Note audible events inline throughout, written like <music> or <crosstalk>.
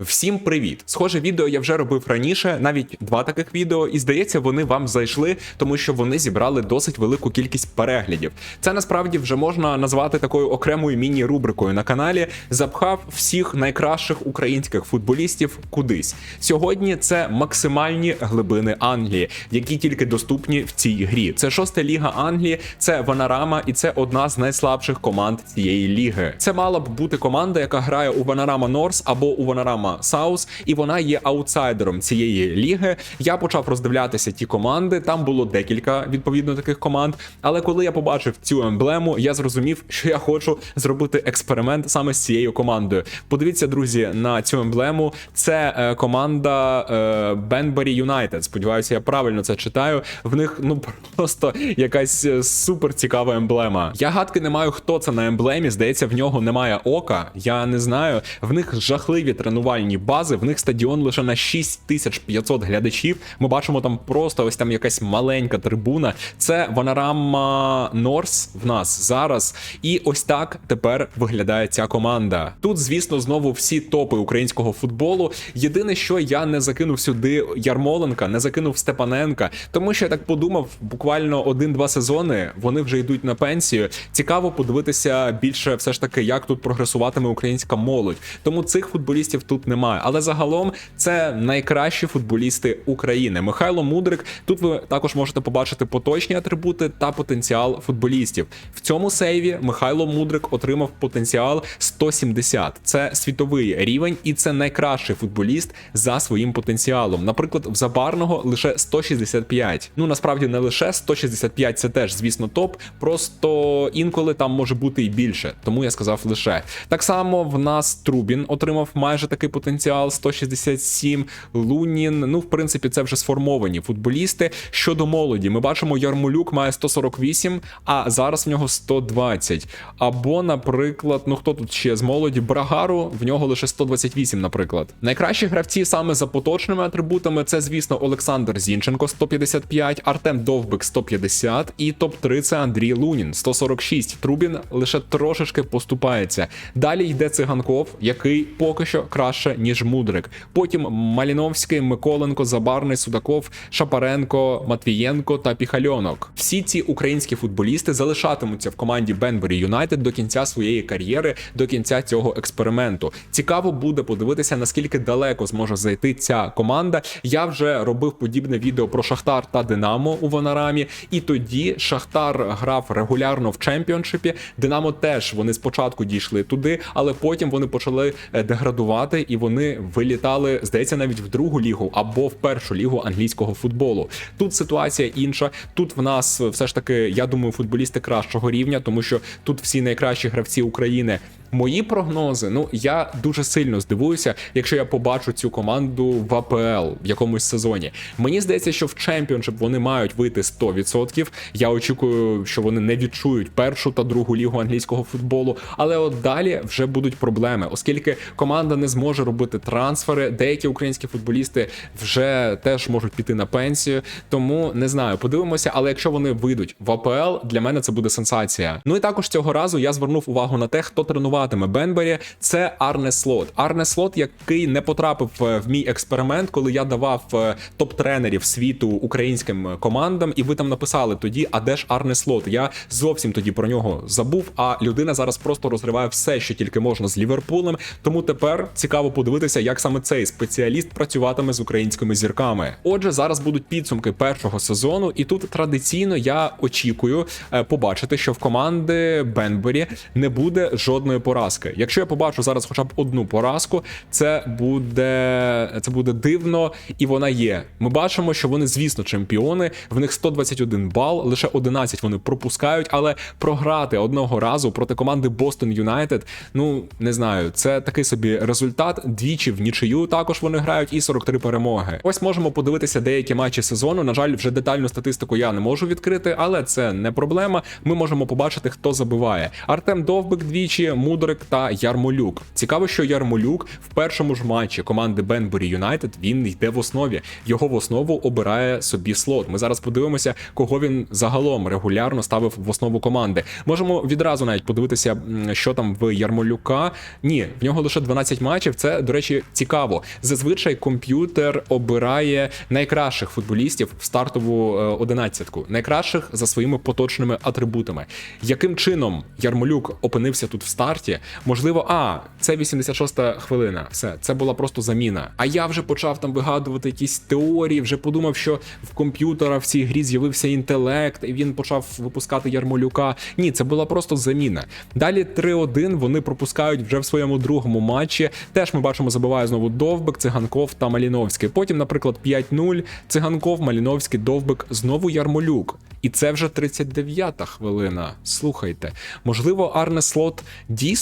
Всім привіт! Схоже відео я вже робив раніше, навіть два таких відео, і здається, вони вам зайшли, тому що вони зібрали досить велику кількість переглядів. Це насправді вже можна назвати такою окремою міні-рубрикою на каналі. Запхав всіх найкращих українських футболістів кудись. Сьогодні це максимальні глибини Англії, які тільки доступні в цій грі. Це шоста ліга Англії, це Ванарама, і це одна з найслабших команд цієї ліги. Це мала б бути команда, яка грає у Ванарама Норс або у Ванарама Саус, і вона є аутсайдером цієї ліги. Я почав роздивлятися ті команди. Там було декілька відповідно таких команд. Але коли я побачив цю емблему, я зрозумів, що я хочу зробити експеримент саме з цією командою. Подивіться, друзі, на цю емблему. Це е, команда е, Бенбері Юнайтед. Сподіваюся, я правильно це читаю. В них ну просто якась е, супер цікава емблема. Я гадки не маю, хто це на емблемі. Здається, в нього немає ока. Я не знаю. В них жахливі тренувальні бази. В них стадіон лише на 6500 глядачів. Ми бачимо там просто ось там якась маленька трибуна. Це Ванарама Норс в нас зараз. І ось так тепер виглядає ця команда. Тут, звісно, знову всі топи українського футболу. Єдине, що я не закинув сюди Ярмоленка, не закинув Степаненка, тому що я так подумав, буквально один-два сезони вони вже йдуть на пенсію. Цікаво подивитися більше, все ж таки, як тут прогресуватиме українська молодь. Тому цих футболістів тут немає. Але загалом це найкращі футболісти України. Михайло Мудрик. Тут ви також можете побачити поточні атрибути та потенціал футболістів. В цьому сейві Михайло Мудрик отримав потенціал 170. Це світовий рівень, і це найкращий футболіст за своїм потенціалом. Наприклад, в Забарного лише 165. Ну насправді не лише 165, це теж, звісно, топ. Просто інколи там може бути і більше. Тому я сказав лише. Так само в нас Трубін отримав майже такий потенціал 167. Лунін. Ну, в принципі, це вже сформовані футболісти. Щодо молоді, ми бачимо, Ярмолюк має 148, а зараз в нього 120. Або, наприклад, ну хто тут ще з молоді? Брагару, в нього лише 128, наприклад. Найкращі гравці саме за поточними атрибутами це, звісно, Олександр Зінченко 155, Артем Довбик 150 і топ-3 це Андрій Лунін 146. Трубін лише трошечки поступається. Далі йде циганков, який поки що краще, ніж Мудрик. Потім Маліновський, Миколенко, Забарний, Судаков, Шапаренко, Матвієнко та Піхальонок. Всі ці українські футболісти залишатимуться в команді Бенбері Юнайтед до кінця своєї кар'єри, до кінця цього експерименту. Цікаво буде подивитися, наскільки далеко зможе зайти ця команда. Я вже робив подібне відео про Шахтар та Динамо у Ванарамі, і тоді Шахтар грав регулярно в чемпіоншипі. Динамо теж вони спочатку дійшли туди, але потім вони почали е, деградувати і вони вилітали, здається, навіть в другу лігу або в першу лігу англійського футболу. Тут ситуація інша. Тут в нас все ж таки, я думаю, футболісти кращого рівня, тому що тут всі найкращі гравці України. Мої прогнози, ну я дуже сильно здивуюся, якщо я побачу цю команду в АПЛ в якомусь сезоні. Мені здається, що в чемпіоншип вони мають вийти 100%. Я очікую, що вони не відчують першу та другу лігу англійського футболу. Але от далі вже будуть проблеми, оскільки команда не зможе робити трансфери. Деякі українські футболісти вже теж можуть піти на пенсію. Тому не знаю, подивимося. Але якщо вони вийдуть в АПЛ, для мене це буде сенсація. Ну і також цього разу я звернув увагу на те, хто тренуватиме Бенбері. Це Арне Слот. Арне Слот, який не потрапив е, в мій експеримент, коли я давав е, топ-тренерів світу українським командам, і ви там написали тоді, а де ж Арне Слот? Я зовсім тоді про нього забув. А людина зараз просто розриває все, що тільки можна з Ліверпулем. Тому тепер цікаво подивитися, як саме цей спеціаліст працюватиме з українськими зірками. Отже, зараз будуть підсумки першого сезону, і тут традиційно я очікую е, побачити, що в команди Бенбері не буде жодної поразки. Якщо я побачу зараз, хоча б одну поразку, це буде це буде дивно, і вона є. Ми бачимо, що вони, звісно, чемпіони. В них 121 бал, лише 11 вони пропускають, але програти одного разу проти команди Бостон Юнайтед, ну не знаю, це такий собі результат. Двічі в нічию також вони грають, і 43 перемоги. Ось можемо подивитися деякі матчі сезону. На жаль, вже детальну статистику я не можу відкрити, але це не проблема. Ми можемо побачити, хто забиває. Артем Довбик двічі, Мудрик та Ярмолюк. Цікаво, що Ярмолюк в першому ж матчі команди Бенбурі Юнайтед він йде в основі. Його в основу обирає собі слот. Ми зараз подивимося, кого він загалом регулярно ставив в основу команди. Можемо відразу навіть подивитися, що там в Ярмолюка. Ні, в нього лише 12 матчів. Це, до речі, цікаво. Зазвичай комп'ютер обирає найкращих футболістів в стартову е, одинадцятку, найкращих за своїми поточними атрибутами. Яким чином Ярмолюк опинився тут в старті? Можливо, а це 86-та хвилина. Все, це була просто заміна. А я вже почав там вигадувати якісь теорії, вже подумав, що в комп'ютера в цій грі з'явився інтелект, і він почав випускати Ярмолюка. Ні, це була просто заміна. Далі 3-1 вони пропускають вже в своєму другому матчі. Теж ми бачимо, забиває знову Довбик, Циганков та Маліновський. Потім, наприклад, 5-0, Циганков, Маліновський, Довбик, знову Ярмолюк. І це вже 39-та хвилина. Слухайте, можливо, Арне Слот дійсно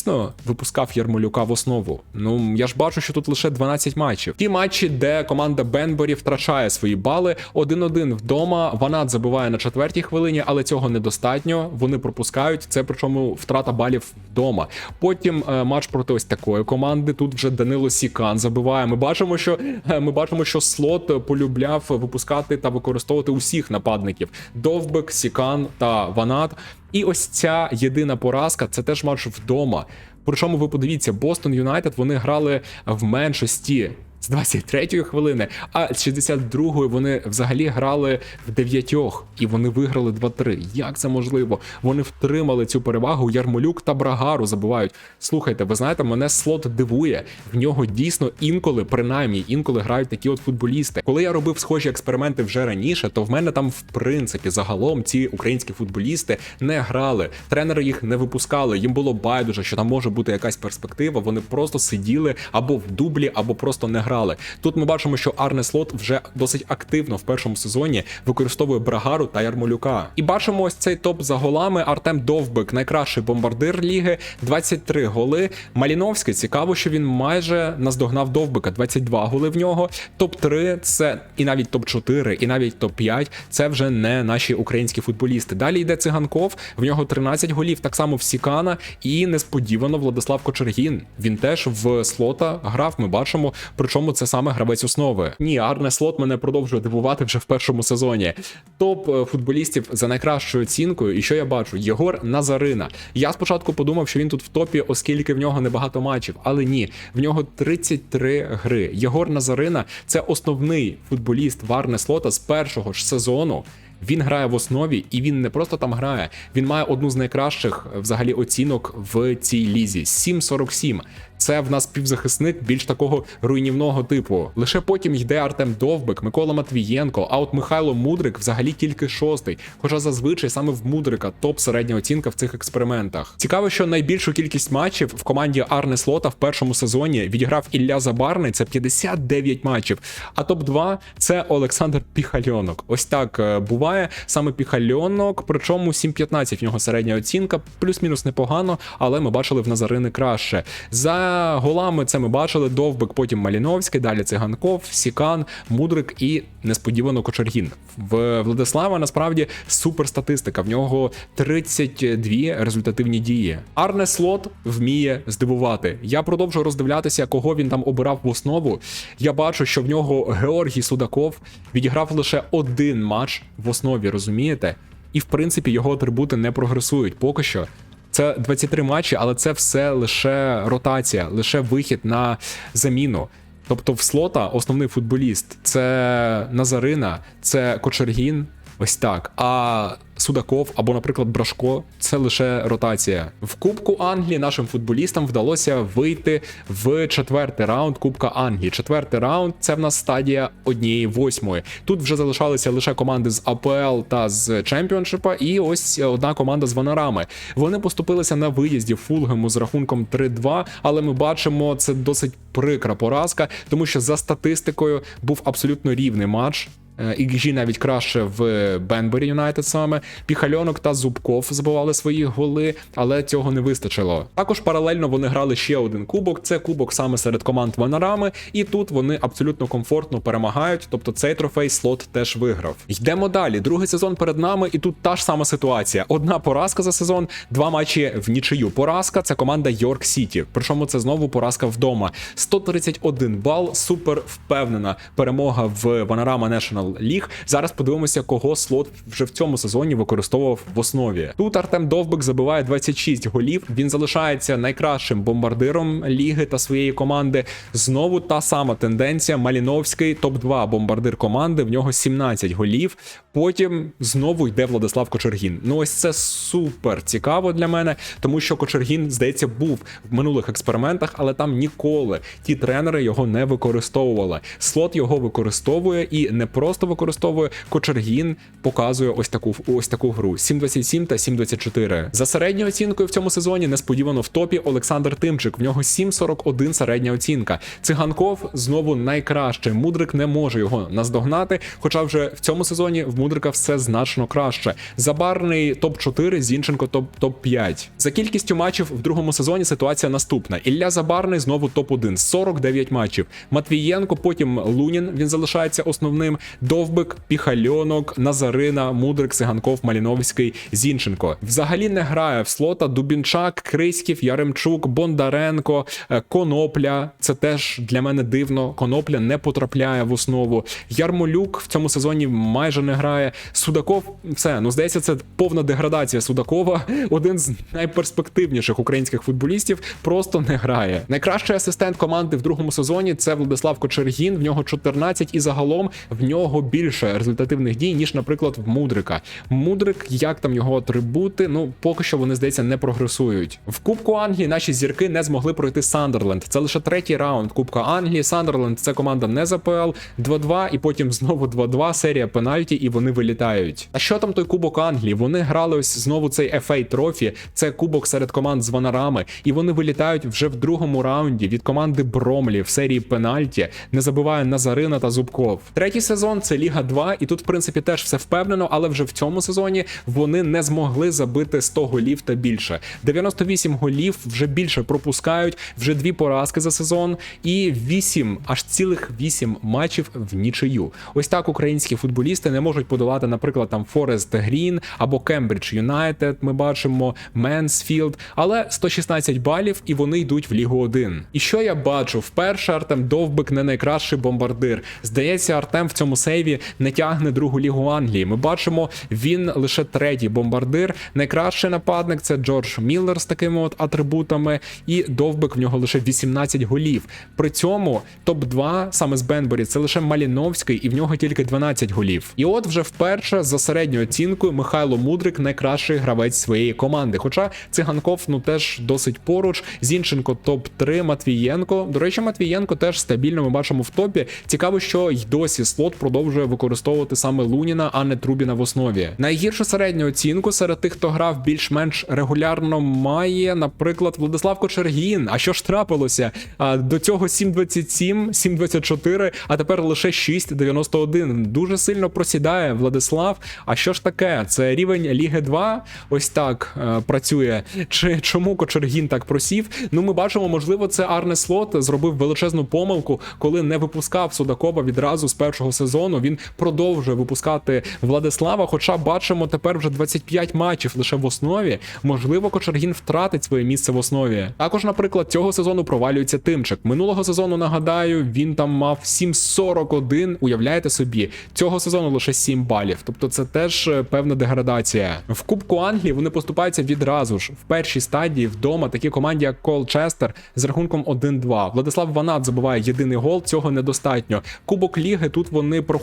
випускав Ярмолюка в основу. Ну я ж бачу, що тут лише 12 матчів. Ті матчі, де команда Бенборі втрачає свої бали. 1-1 вдома. Ванат забиває на четвертій хвилині, але цього недостатньо. Вони пропускають. Це причому втрата балів вдома. Потім е, матч проти ось такої команди. Тут вже Данило Сікан забиває. Ми бачимо, що е, ми бачимо, що слот полюбляв випускати та використовувати усіх нападників. Довбик, Сікан та Ванат. І ось ця єдина поразка це теж матч вдома. Причому ви подивіться, Бостон Юнайтед вони грали в меншості. З 23-ї хвилини, а з 62-ї вони взагалі грали в дев'ятьох, і вони виграли 2-3. Як це можливо? Вони втримали цю перевагу. Ярмолюк та Брагару забувають. Слухайте, ви знаєте, мене слот дивує. В нього дійсно інколи, принаймні, інколи грають такі от футболісти. Коли я робив схожі експерименти вже раніше, то в мене там, в принципі, загалом ці українські футболісти не грали. Тренери їх не випускали. Їм було байдуже, що там може бути якась перспектива. Вони просто сиділи або в дублі, або просто не грали. Тут ми бачимо, що Арне Слот вже досить активно в першому сезоні використовує Брагару та Ярмолюка. І бачимо ось цей топ за голами. Артем Довбик, найкращий бомбардир ліги, 23 голи. Маліновський цікаво, що він майже наздогнав Довбика. 22 голи в нього. Топ 3 це і навіть топ 4 і навіть топ 5 Це вже не наші українські футболісти. Далі йде циганков. В нього 13 голів, так само в Сікана. І несподівано Владислав Кочергін. Він теж в слота грав. Ми бачимо. Причому це саме гравець основи. Ні, Арне Слот мене продовжує дивувати вже в першому сезоні. Топ е, футболістів за найкращою оцінкою. І що я бачу? Єгор Назарина. Я спочатку подумав, що він тут в топі, оскільки в нього небагато матчів, але ні, в нього 33 гри. Єгор Назарина це основний футболіст Варне Слота з першого ж сезону. Він грає в основі, і він не просто там грає. Він має одну з найкращих е, взагалі оцінок в цій лізі 7,47. Це в нас півзахисник більш такого руйнівного типу. Лише потім йде Артем Довбик, Микола Матвієнко, а от Михайло Мудрик взагалі тільки шостий. Хоча зазвичай саме в Мудрика топ середня оцінка в цих експериментах. Цікаво, що найбільшу кількість матчів в команді Арне Слота в першому сезоні відіграв Ілля Забарний, це 59 матчів. А топ 2 це Олександр Піхальонок. Ось так е, буває саме Піхальонок, причому 7-15 в нього середня оцінка, плюс-мінус непогано, але ми бачили в Назарини краще. За голами це ми бачили Довбик, потім Маліновський, далі Циганков, Сікан, Мудрик і несподівано Кочергін. В Владислава насправді супер статистика. В нього 32 результативні дії. Арне Слот вміє здивувати. Я продовжую роздивлятися, кого він там обирав в основу. Я бачу, що в нього Георгій Судаков відіграв лише один матч в основі, розумієте? І в принципі його атрибути не прогресують поки що. Це 23 матчі, але це все лише ротація, лише вихід на заміну. Тобто в слота основний футболіст це Назарина, це Кочергін. Ось так. А Судаков або, наприклад, Брашко це лише ротація. В Кубку Англії нашим футболістам вдалося вийти в четвертий раунд Кубка Англії. Четвертий раунд це в нас стадія однієї восьмої. Тут вже залишалися лише команди з АПЛ та з Чемпіоншипа, і ось одна команда з Ванарами. Вони поступилися на виїзді Фулгему з рахунком 3-2, але ми бачимо, це досить прикра поразка, тому що за статистикою був абсолютно рівний матч. Е, XG навіть краще в Бенбері Юнайтед саме. Піхальонок та Зубков забивали свої голи, але цього не вистачило. Також паралельно вони грали ще один кубок. Це кубок саме серед команд Ванарами, і тут вони абсолютно комфортно перемагають. Тобто цей трофей слот теж виграв. Йдемо далі. Другий сезон перед нами, і тут та ж сама ситуація. Одна поразка за сезон, два матчі в нічию. Поразка це команда Йорк Сіті. Причому це знову поразка вдома. 131 бал, супер впевнена перемога в Panorama National League. Зараз подивимося, кого слот вже в цьому сезоні використовував в основі. Тут Артем Довбик забиває 26 голів. Він залишається найкращим бомбардиром ліги та своєї команди. Знову та сама тенденція. Маліновський, топ-2 бомбардир команди. В нього 17 голів. Потім знову йде Владислав Кочергін. Ну ось це супер цікаво для мене, тому що Кочергін, здається, був в минулих експериментах, але там ніколи ті тренери його не використовували. Слот його використовує і не просто використовує. Кочергін показує ось таку ось таку гру: 7.27 та 7.24. За середньою оцінкою в цьому сезоні несподівано в топі Олександр Тимчик. В нього 7.41 середня оцінка. Циганков знову найкраще. Мудрик не може його наздогнати. Хоча вже в цьому сезоні в Мудрика все значно краще. Забарний топ 4 Зінченко топ топ 5 За кількістю матчів в другому сезоні ситуація наступна. Ілля Забарний знову топ 1 49 матчів. Матвієнко, потім Лунін. Він залишається основним. Довбик, Піхальонок, Назарина, Мудрик, Сиганков, Маліновський, Зінченко. Взагалі не грає в слота Дубінчак, Криськів, Яремчук, Бондаренко, е, Конопля. Це теж для мене дивно. Конопля не потрапляє в основу. Ярмолюк в цьому сезоні майже не грає. Судаков, все, ну здається, це повна деградація Судакова. <laughs> Один з найперспективніших українських футболістів просто не грає. Найкращий асистент команди в другому сезоні це Владислав Кочергін. В нього 14 і загалом в нього більше результативних дій, ніж, наприклад, в Мудрика. Мудрик, як там його атрибути, ну поки що вони здається не прогресують. В Кубку Англії наші зірки не змогли пройти Сандерленд. Це лише третій раунд Кубка Англії. Сандерленд це команда не з АПЛ, 2-2, і потім знову 2-2, серія пенальті, і вони вилітають. А що там той Кубок Англії? Вони грали ось знову цей FA Трофі. Це кубок серед команд з ванарами, і вони вилітають вже в другому раунді від команди Бромлі в серії пенальті. Не забуває Назарина та Зубков. Третій сезон це Ліга 2, і тут, в принципі, теж все впевнено, але вже в цьому сезоні вони не змогли забити 100 голів та більше. 98 голів вже більше пропускають, вже дві поразки за сезон, і 8, аж цілих 8 матчів в нічию. Ось так українські футболісти не можуть подолати, наприклад, там Форест Грін або Кембридж Юнайтед. Ми бачимо Менсфілд, але 116 балів, і вони йдуть в Лігу 1. І що я бачу? Вперше Артем Довбик не найкращий бомбардир. Здається, Артем в цьому сейві не тягне другу лігу Англії. Ми бачимо, він лише третій бомбардир. Найкращий нападник це Джордж Міллер з такими от атрибутами, і Довбик в нього лише 18 голів. При цьому топ-2 саме з Бенбері це лише Маліновський, і в нього тільки 12 голів. І от вже вперше за середньою оцінкою Михайло Мудрик найкращий гравець своєї команди. Хоча циганков ну теж досить поруч. Зінченко топ-3, Матвієнко. До речі, Матвієнко теж стабільно ми бачимо в топі. Цікаво, що й досі слот продовжує використовувати саме Луніна, а не Трубіна в основі. Найгіршу середню оцінку серед тих, хто грав більш-менш регулярно, має, наприклад, Владислав Кочергін. А що ж трапилося? До цього 7.27, 7.24, а тепер лише 6.91. Дуже сильно просідає Владислав. А що ж таке? Це рівень Ліги 2? Ось так е, працює. Чи чому Кочергін так просів? Ну, ми бачимо, можливо, це Арне Слот зробив величезну помилку, коли не випускав Судакова відразу з першого сезону. Він продовжує випускати Владислава. Хоча бачимо тепер вже 25 матчів лише в основі. Можливо, Кочергін втратить своє місце в основі. Також, наприклад, цього сезону провалюється Тимчик. Минулого сезону нагадаю, він там мав 7.41, Уявляєте собі, цього сезону лише 7 балів. Тобто, це теж е, певна деградація. В Кубку Англії вони поступаються відразу ж в першій стадії вдома такі команді, як Колчестер, з рахунком 1-2. Владислав Ванат забиває єдиний гол. Цього недостатньо. Кубок Ліги тут вони проходять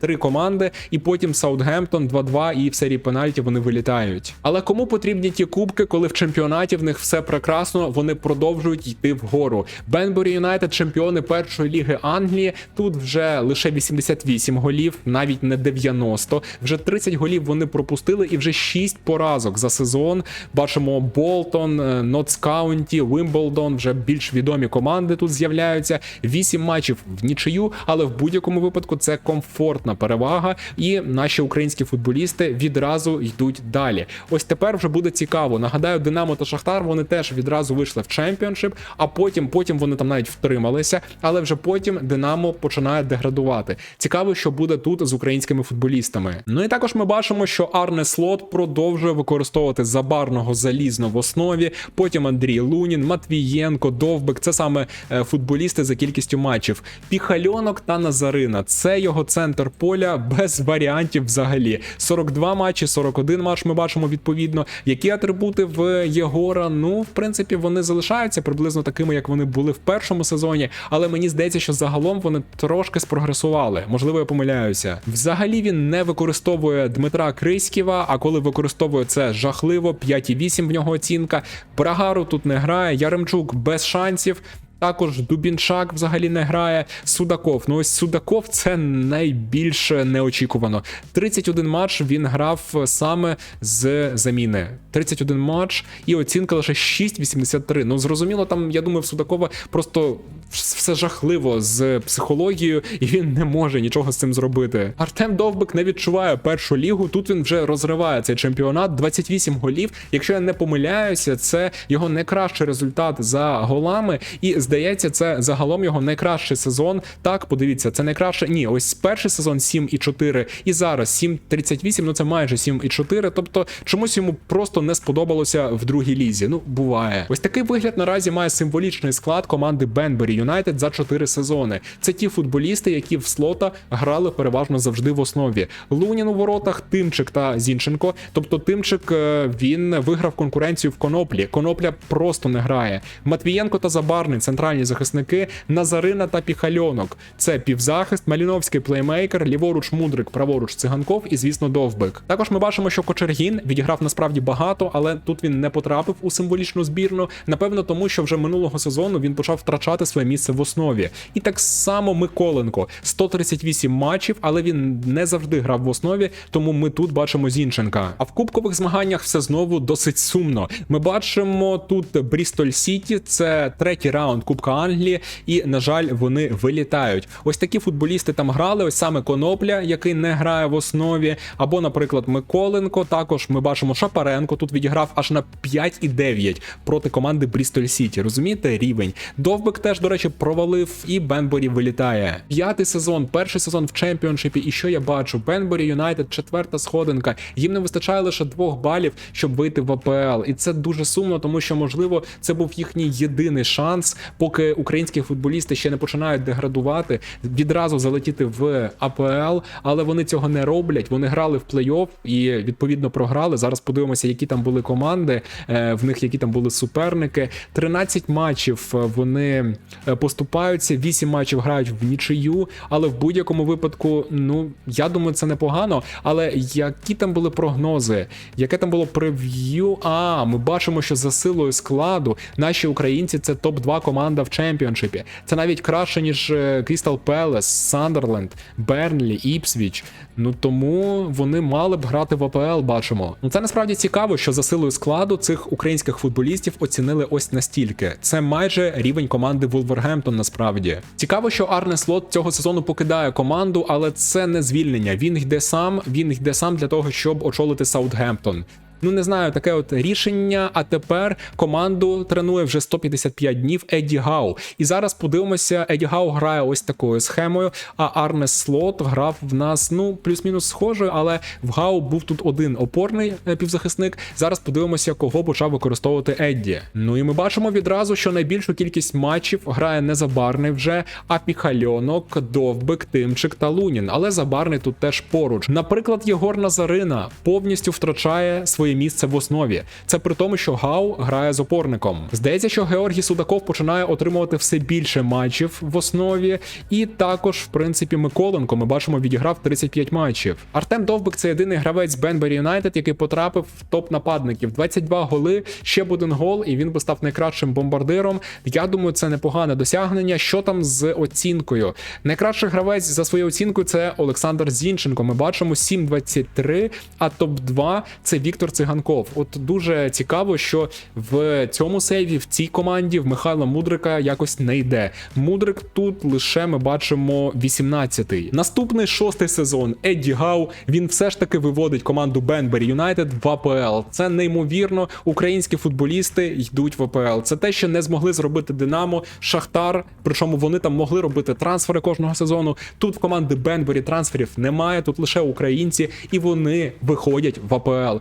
три команди, і потім Саутгемптон 2-2, і в серії пенальті вони вилітають. Але кому потрібні ті кубки, коли в чемпіонаті в них все прекрасно, вони продовжують йти вгору. Бенбері Юнайтед, чемпіони першої ліги Англії. Тут вже лише 88 голів, навіть не 90. Вже 30 голів вони пропустили, і вже 6 поразок за сезон. Бачимо Болтон, Нотс Каунті, Вимблдон. Вже більш відомі команди тут з'являються. 8 матчів в нічию, але в будь-якому випадку це комфортна перевага, і наші українські футболісти відразу йдуть далі. Ось тепер вже буде цікаво. Нагадаю, Динамо та Шахтар вони теж відразу вийшли в чемпіоншип, а потім, потім вони там навіть втрималися, але вже потім Динамо починає деградувати. Цікаво, що буде тут з українськими футболістами. Ну і також ми бачимо, що Арне Слот продовжує використовувати забарного залізно в основі. Потім Андрій Лунін, Матвієнко, Довбик. Це саме е, футболісти за кількістю матчів. Піхальонок та Назарина. Це його центр поля без варіантів взагалі. 42 матчі, 41 матч ми бачимо відповідно. Які атрибути в Єгора? Ну, в принципі, вони залишаються приблизно такими, як вони були в першому сезоні, але мені здається, що загалом вони трошки спрогресували. Можливо, я помиляюся. Взагалі він не використовує Дмитра Криськіва, а коли використовує це жахливо, 5,8 в нього оцінка. Брагару тут не грає, Яремчук без шансів. Також Дубінчак взагалі не грає. Судаков. Ну ось Судаков це найбільше неочікувано. 31 матч він грав саме з заміни. 31 матч і оцінка лише 6,83. Ну зрозуміло, там я думаю, в Судакова просто все жахливо з психологією, і він не може нічого з цим зробити. Артем Довбик не відчуває першу лігу. Тут він вже розриває цей чемпіонат. 28 голів. Якщо я не помиляюся, це його найкращий результат за голами. І здається, це загалом його найкращий сезон. Так, подивіться, це найкраще. Ні, ось перший сезон 7,4 і зараз 7,38, ну це майже 7,4. Тобто чомусь йому просто не сподобалося в другій лізі. Ну, буває. Ось такий вигляд наразі має символічний склад команди Бенбері Юнайтед за 4 сезони. Це ті футболісти, які в слота грали переважно завжди в основі. Лунін у воротах, Тимчик та Зінченко. Тобто Тимчик е, він виграв конкуренцію в коноплі. Конопля просто не грає. Матвієнко та Забарний, центральні захисники, Назарина та Піхальонок. Це півзахист, Маліновський плеймейкер, ліворуч Мудрик, праворуч Циганков і, звісно, Довбик. Також ми бачимо, що Кочергін відіграв насправді багато, але тут він не потрапив у символічну збірну. Напевно, тому що вже минулого сезону він почав втрачати своє місце в основі. І так само Миколенко 138 матчів, але він не завжди грав в основі, тому ми тут бачимо Зінченка. А в кубкових змаганнях все знову досить сумно. Ми бачимо тут Брістоль Сіті, це третій раунд Кубка Англії, і на жаль, вони вилітають. Ось такі футболісти там грали. Ось саме Конопля, який не грає в основі, або, наприклад, Миколенко. Також ми бачимо Шапаренко. Тут відіграв аж на 5,9 проти команди Брістоль Сіті. Розумієте, рівень. Довбик теж, до речі, провалив, і Бенборі вилітає. П'ятий сезон, перший сезон в чемпіоншипі. І що я бачу? Бенборі Юнайтед, четверта сходинка. Їм не вистачає лише двох балів, щоб вийти в АПЛ. І це дуже сумно, тому що можливо це був їхній єдиний шанс, поки українські футболісти ще не починають деградувати, відразу залетіти в АПЛ, але вони цього не роблять. Вони грали в плей-офф і відповідно програли. Зараз подивимося, які там були команди, е, в них які там були суперники. 13 матчів е, вони поступаються, 8 матчів грають в нічию, але в будь-якому випадку, ну я думаю, це непогано. Але які там були прогнози? Яке там було прев'ю? А ми бачимо, що за силою складу наші українці це топ-2 команда в чемпіоншипі. Це навіть краще ніж Крістал Пелес, Сандерленд, Бернлі, Іпсвіч. Ну тому вони мали б грати в АПЛ. Бачимо. Ну це насправді цікаво, що за силою складу цих українських футболістів оцінили ось настільки. Це майже рівень команди Вулвергемптон. Насправді цікаво, що Арне Слот цього сезону покидає команду, але це не звільнення. Він йде сам. Він йде сам для того, щоб очолити Саутгемптон. Ну не знаю, таке от рішення. А тепер команду тренує вже 155 днів Еді Гау. І зараз подивимося, Еді Гау грає ось такою схемою. А Арне Слот грав в нас ну плюс-мінус схожою, але в Гау був тут один опорний е, півзахисник. Зараз подивимося, кого почав використовувати Едді. Ну і ми бачимо відразу, що найбільшу кількість матчів грає не Забарний вже, а Піхальонок, Довбик, Тимчик та Лунін. Але Забарний тут теж поруч. Наприклад, Єгор Назарина повністю втрачає своє місце в основі. Це при тому, що Гау грає з опорником. Здається, що Георгій Судаков починає отримувати все більше матчів в основі, і також, в принципі, Миколенко ми бачимо, відіграв 35 матчів. Артем Довбик це єдиний гравець Бенбері Юнайтед, який потрапив в топ нападників. 22 голи, ще б один гол, і він би став найкращим бомбардиром. Я думаю, це непогане досягнення. Що там з оцінкою? Найкращий гравець за своєю оцінкою це Олександр Зінченко. Ми бачимо 7-23, а топ 2 це Віктор Циганков. От дуже цікаво, що в цьому сейві, в цій команді, в Михайла Мудрика якось не йде. Мудрик тут лише ми бачимо 18-й. Наступний шостий сезон. Едді Гау. Він все ж таки виводить команду Бенбері Юнайтед в АПЛ. Це неймовірно. Українські футболісти йдуть в АПЛ. Це те, що не змогли зробити Динамо, Шахтар. Причому вони там могли робити трансфери кожного сезону. Тут в команди Бенбері трансферів немає. Тут лише українці, і вони виходять в АПЛ.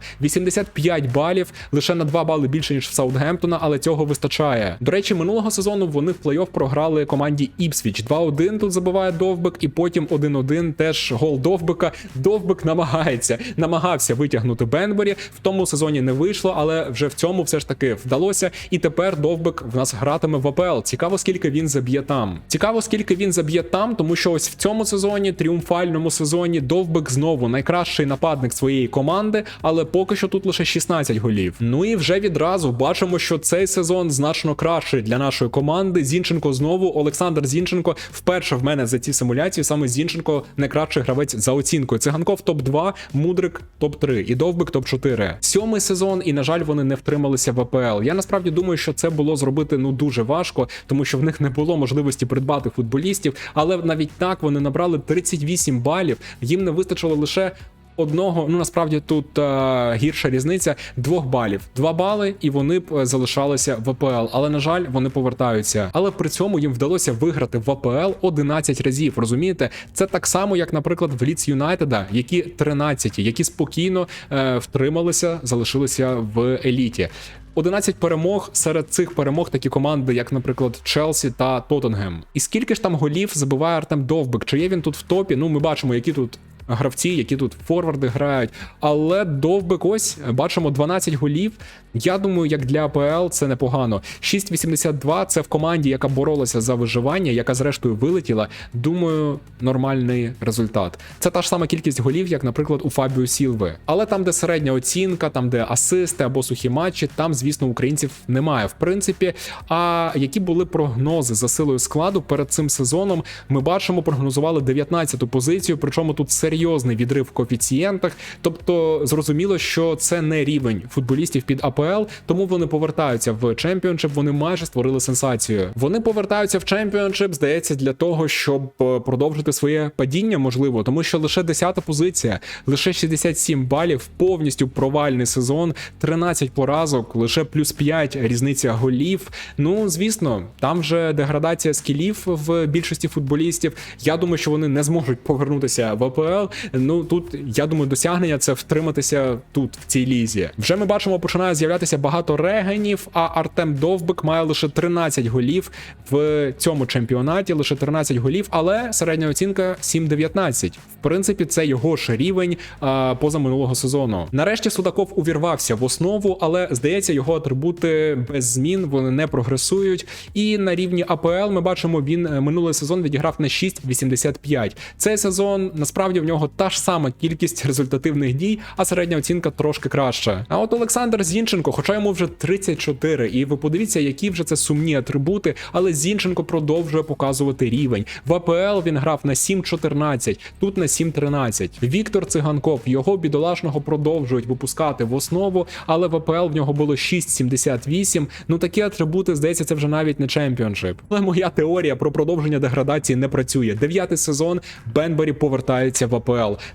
85 балів, лише на 2 бали більше ніж в Саутгемптона, але цього вистачає. До речі, минулого сезону вони в плей-офф програли команді Іпсвіч. 2-1 тут забиває Довбик, і потім 1-1 теж гол Довбика. Довбик намагається, намагався витягнути Бенбері. В тому сезоні не вийшло, але вже в цьому все ж таки вдалося. І тепер Довбик в нас гратиме в АПЛ. Цікаво, скільки він заб'є там. Цікаво, скільки він заб'є там, тому що ось в цьому сезоні, тріумфальному сезоні, Довбик знову найкращий нападник своєї команди, але поки що тут лише 16 голів. Ну і вже відразу бачимо, що цей сезон значно кращий для нашої команди. Зінченко знову Олександр Зінченко вперше в мене за ці симуляції. Саме Зінченко найкращий гравець за оцінкою. Циганков топ 2 Мудрик топ 3 і Довбик топ 4 Сьомий сезон, і на жаль, вони не втрималися в АПЛ. Я насправді думаю, що це було зробити ну дуже важко, тому що в них не було можливості придбати футболістів. Але навіть так вони набрали 38 балів. Їм не вистачило лише. Одного, ну насправді тут е, гірша різниця двох балів. Два бали, і вони б е, залишалися в АПЛ. Але на жаль, вони повертаються. Але при цьому їм вдалося виграти в АПЛ 11 разів. Розумієте, це так само, як, наприклад, в Ліц Юнайтеда, які 13, які спокійно е, втрималися, залишилися в еліті. 11 перемог серед цих перемог такі команди, як, наприклад, Челсі та Тоттенгем. І скільки ж там голів забиває Артем Довбик? Чи є він тут в топі? Ну, ми бачимо, які тут. Гравці, які тут форварди грають, але довбик ось бачимо 12 голів. Я думаю, як для АПЛ це непогано. 6,82 це в команді, яка боролася за виживання, яка зрештою вилетіла. Думаю, нормальний результат. Це та ж сама кількість голів, як, наприклад, у Фабіо Сілви. Але там, де середня оцінка, там де асисти або сухі матчі, там, звісно, українців немає. В принципі, а які були прогнози за силою складу перед цим сезоном? Ми бачимо, прогнозували 19-ту позицію, причому тут серйозний відрив в коефіцієнтах. Тобто, зрозуміло, що це не рівень футболістів під АПЛ, тому вони повертаються в чемпіоншип. Вони майже створили сенсацію. Вони повертаються в чемпіоншип, здається, для того, щоб е, продовжити своє падіння, можливо, тому що лише 10-та позиція, лише 67 балів, повністю провальний сезон, 13 поразок, лише плюс 5 різниця голів. Ну звісно, там вже деградація скілів в більшості футболістів. Я думаю, що вони не зможуть повернутися в АПЛ. Ну тут я думаю, досягнення це втриматися тут, в цій лізі. Вже ми бачимо, починає з'являтися багато регенів. А Артем Довбик має лише 13 голів в цьому чемпіонаті, лише 13 голів, але середня оцінка 7-19. В принципі, це його ж рівень а, поза минулого сезону. Нарешті Судаков увірвався в основу, але здається, його атрибути без змін вони не прогресують. І на рівні АПЛ ми бачимо, він е, минулий сезон відіграв на 6,85. Цей сезон насправді в нього та ж сама кількість результативних дій, а середня оцінка трошки краща. А от Олександр Зінченко, хоча йому вже 34, і ви подивіться, які вже це сумні атрибути, але Зінченко продовжує показувати рівень. В АПЛ він грав на 7,14, тут на 7,13. Віктор Циганков його бідолашного продовжують випускати в основу, але в АПЛ в нього було 6,78. Ну такі атрибути, здається, це вже навіть не чемпіоншип. Але моя теорія про продовження деградації не працює. Дев'ятий сезон Бенбері повертається в АПЛ.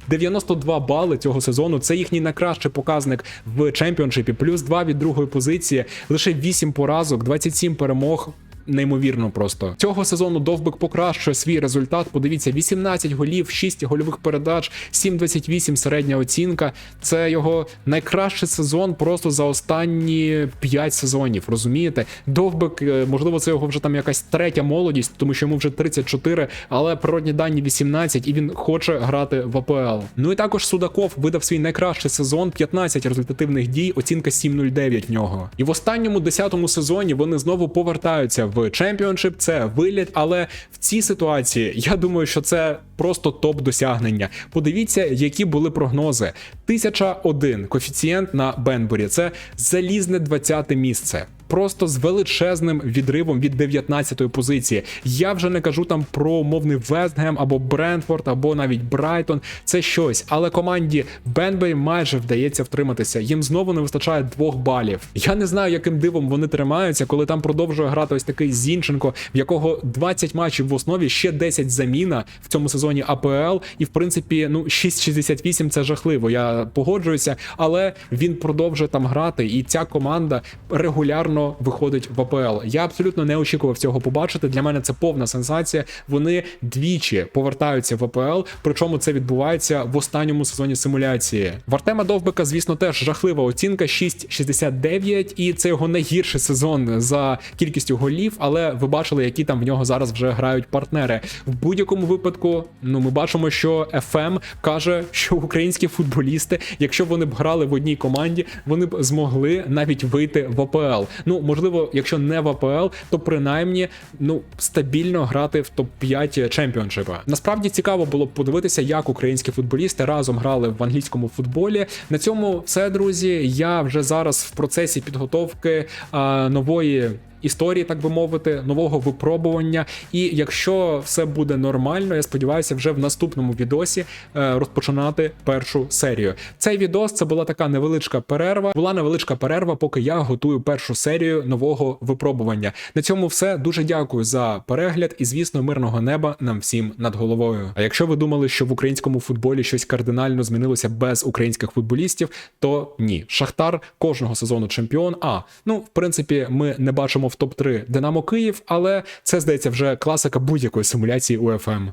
92 бали цього сезону. Це їхній найкращий показник в чемпіоншипі. Плюс 2 від другої позиції, лише 8 поразок, 27 перемог. Неймовірно просто цього сезону Довбик покращує свій результат. Подивіться, 18 голів, 6 гольових передач, 7,28 середня оцінка. Це його найкращий сезон просто за останні 5 сезонів. Розумієте? Довбик, е, можливо, це його вже там якась третя молодість, тому що йому вже 34, але природні дані 18, і він хоче грати в АПЛ. Ну і також Судаков видав свій найкращий сезон, 15 результативних дій, оцінка 7,09 в нього. І в останньому 10-му сезоні вони знову повертаються в чемпіоншип, це виліт, але в цій ситуації я думаю, що це просто топ досягнення. Подивіться, які були прогнози. 1001 коефіцієнт на Бенбурі. Це залізне 20-те місце. Просто з величезним відривом від 19-ї позиції. Я вже не кажу там про умовний Вестгем або Брентфорд, або навіть Брайтон. Це щось, але команді Бенбей майже вдається втриматися. Їм знову не вистачає двох балів. Я не знаю, яким дивом вони тримаються, коли там продовжує грати ось такий Зінченко, в якого 20 матчів в основі, ще 10 заміна в цьому сезоні АПЛ. І в принципі, ну 6,68 це жахливо. Я погоджуюся, але він продовжує там грати, і ця команда регулярно виходить в АПЛ. Я абсолютно не очікував цього побачити. Для мене це повна сенсація. Вони двічі повертаються в АПЛ, причому це відбувається в останньому сезоні симуляції. В Артема Довбика, звісно, теж жахлива оцінка 6,69, і це його найгірший сезон за кількістю голів. Але ви бачили, які там в нього зараз вже грають партнери. В будь-якому випадку, ну ми бачимо, що FM каже, що українські футболісти, якщо вони б грали в одній команді, вони б змогли навіть вийти в АПЛ. Ну можливо, якщо не в АПЛ, то принаймні ну стабільно грати в топ 5 чемпіоншипа. Насправді цікаво було б подивитися, як українські футболісти разом грали в англійському футболі. На цьому все, друзі. Я вже зараз в процесі підготовки а, нової. Історії, так би мовити, нового випробування. І якщо все буде нормально, я сподіваюся, вже в наступному відосі е, розпочинати першу серію. Цей відос це була така невеличка перерва. Була невеличка перерва, поки я готую першу серію нового випробування. На цьому все дуже дякую за перегляд і, звісно, мирного неба нам всім над головою. А якщо ви думали, що в українському футболі щось кардинально змінилося без українських футболістів, то ні, Шахтар кожного сезону чемпіон. А ну в принципі, ми не бачимо в топ 3 Динамо Київ, але це здається вже класика будь-якої симуляції УФМ.